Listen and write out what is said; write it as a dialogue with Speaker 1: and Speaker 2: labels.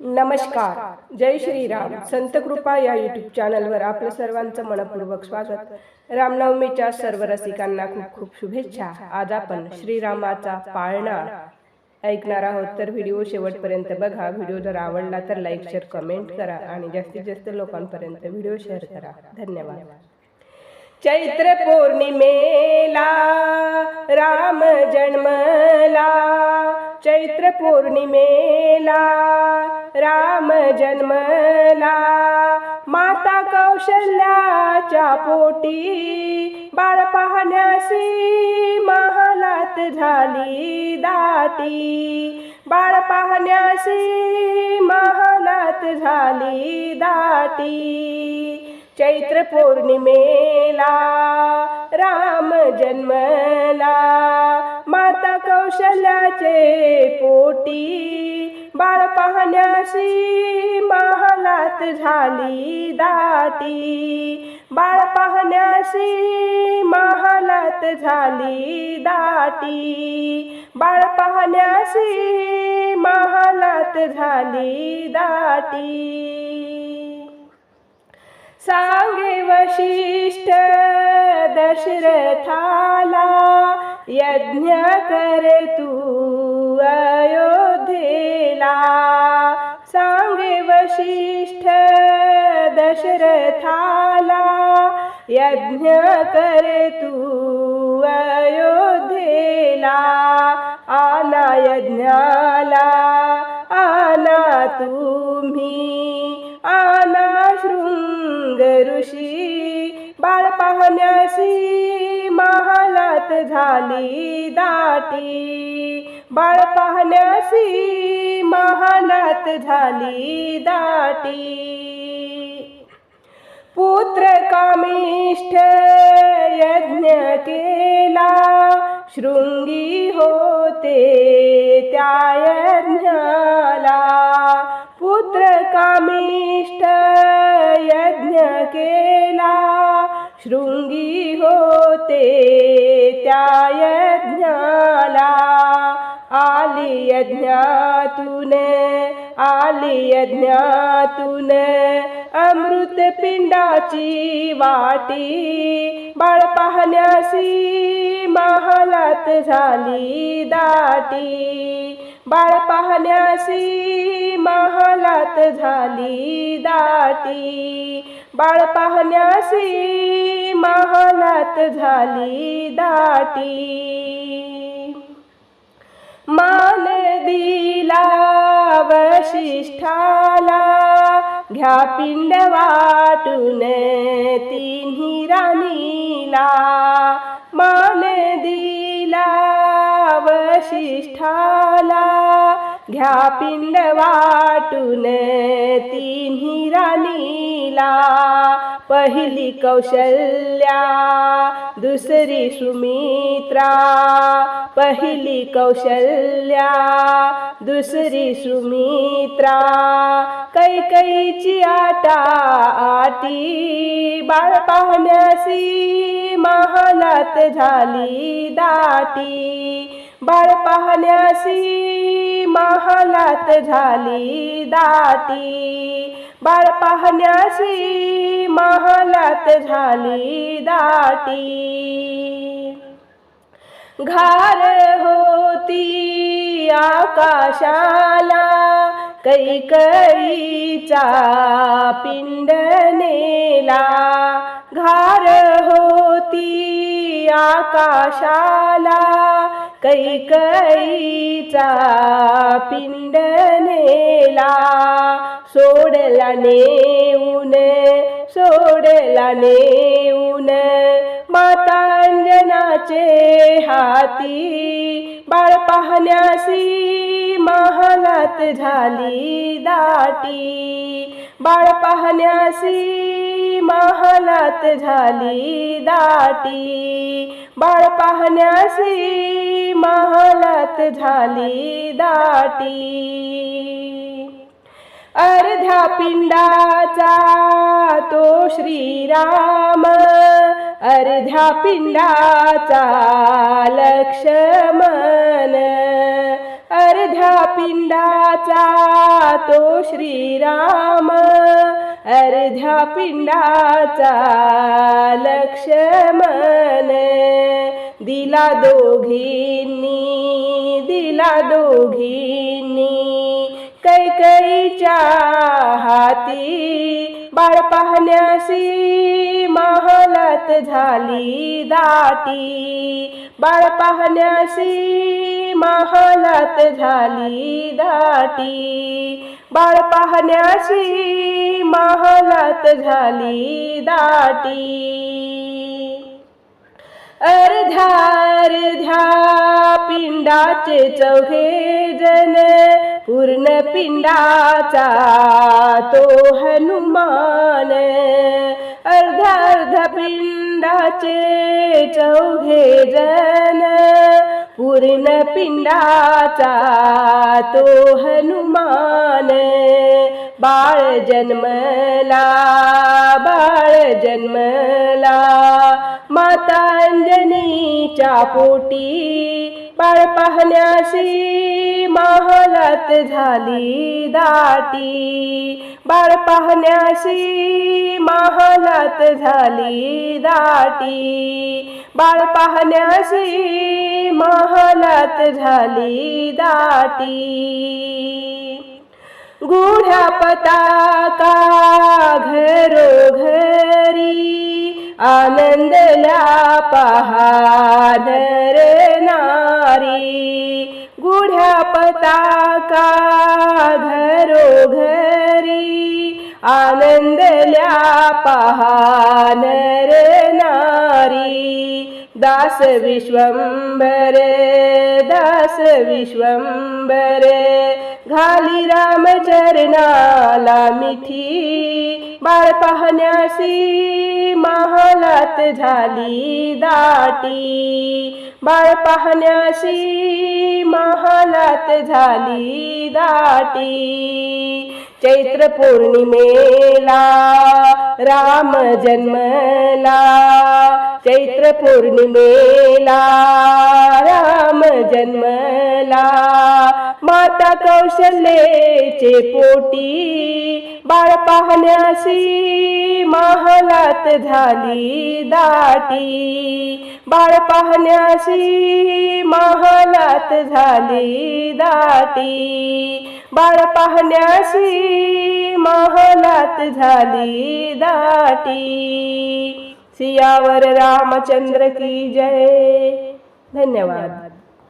Speaker 1: नमस्कार. जय श्रीराम. संत कृपा या यूट्यूब चॅनलवर आपलं सर्वांचं मनपूर्वक स्वागत. रामनवमीच्या सर्व रसिकांना खूप खूप शुभेच्छा. आज आपण श्रीरामाचा पाळणा ऐकणार आहोत. तर व्हिडिओ शेवटपर्यंत बघा. व्हिडिओ जर आवडला तर लाईक शेअर कमेंट करा आणि जास्तीत जास्त लोकांपर्यंत व्हिडिओ शेअर करा. धन्यवाद. चैत्र पौर्णिमेला राम जन्मला. चैत्र पौर्णिमेला राम जन्मला. माता कौशल्याच्या पोटी बाळ पाहण्यासी महालात झाली दाटी. बाळ पाहण्यासी महालात झाली दाटी. चैत्र पौर्णिमेला राम जन्मला. माता कौशल्याचे पोटी बा पाहण्याशी महालात झाली दाटी. बाळ पाहण्याशी महालात झाली दाटी. बाळ पाहण्याशी महालात झाली दाटी. सांगे वशिष्ठ दशरथाला यज्ञ कर तू अयो वशिष्ठ दशरथाला यज्ञ कर तू अयोध्येला. आना यज्ञाला आना तुम्ही. आना शृंग ऋषी बाळ पाहण्यासी महालात झाली दाटी. बाळ पाहण्यासी महालात झाली दाटी. पुत्र कामिष्ठ यज्ञ केला शृंगी होते त्या यज्ञाला. पुत्र कामिष्ठ यज्ञ केला शृंगी होते त्या यज्ञाला. यज्ञातून आली यज्ञातून अमृत पिंडाची वाटी बाळ पाहण्यासी महालात झाली दाटी. बाळ पाहण्यासी महालात झाली दाटी. बाळ पाहण्यासी महालात झाली दाटी. मान दिला वशिष्ठाला घ्या पिंड वाटून तिन्ही राणीला. मान दिला वशिष्ठाला घ्या पिंड वाटून तिन्ही राणीला. पहिली कौशल्या दुसरी सुमित्रा पहिली कौशल्या दुसरी सुमित्रा कैकईची आटा आटी बाळ पाहण्यासी महालात झाली दाटी. बाळ पाहण्यासी महालात झाली दाटी. बाळ पाहण्यासी महालात झाली दाटी. घार होती आकाशाला कैकईचा पिंड नेला घार होती आकाशाला कैकईचा पिंड नेला सोडला नेऊन सोडला नेऊन माता अंजनाचे हाती बाळ पाहण्यासी महालात झाली दाटी. बाळ पाहण्यासी महालात झाली दाटी. बाळ पाहण्यासी महालात झाली दाटी. अर्ध्या पिंडाचा तो श्रीराम अर्ध्या पिंडाचा लक्ष्मण. अर्ध्या पिंडाचा तो श्रीराम. अर्ध्या पिंडाचा लक्ष्मण. दिला दोघींनी दिला दोघींनी. कैकईच्या हाती बाळ पाहण्याशी महलत झाली दाटी. बाळ पाहण्याशी महालात झाली दाटी. बाळ पाहण्याशी महालात झाली दाटी. अर्ध्या अर्ध्या पिंडाचे चौघे जन पूर्ण पिंडाचा तो हनुमान अर्ध्या अर्ध्या पिंडाचे चौघे जन पूर्ण पिंडाचा तो हनुमान बाळ जन्मला बाळ जन्मला. मातांजनीच्या पोटी बाळ पाहण्याशी महालात झाली दाटी. बाळ पाहण्याशी महालात झाली दाटी. बाळ पाहण्याशी महालात झाली दाटी. गुढ्या पताका घरोघरी पहा नर नारी. पताका घरोघरी आनंदल्या पहानर नारी. दास विश्वंभर दास विश्वंभर घाली रामचरणाला मिठी. बाळ पाहण्यासी महालात झाली दाटी. बाळ पाहण्यासी रात झाली दाटी. चैत्र पौर्णिमेला राम जन्मला. चैत्र पौर्णिमेला राम जन्मला. माता कौशल्येचे पोटी बाळ पाहण्याशी महालात झाली दाटी. बाळ पाहण्याशी महालात झाली दाटी. बाळ पाहण्याशी महालात झाली दाटी. सियावर रामचंद्र की जय। धन्यवाद।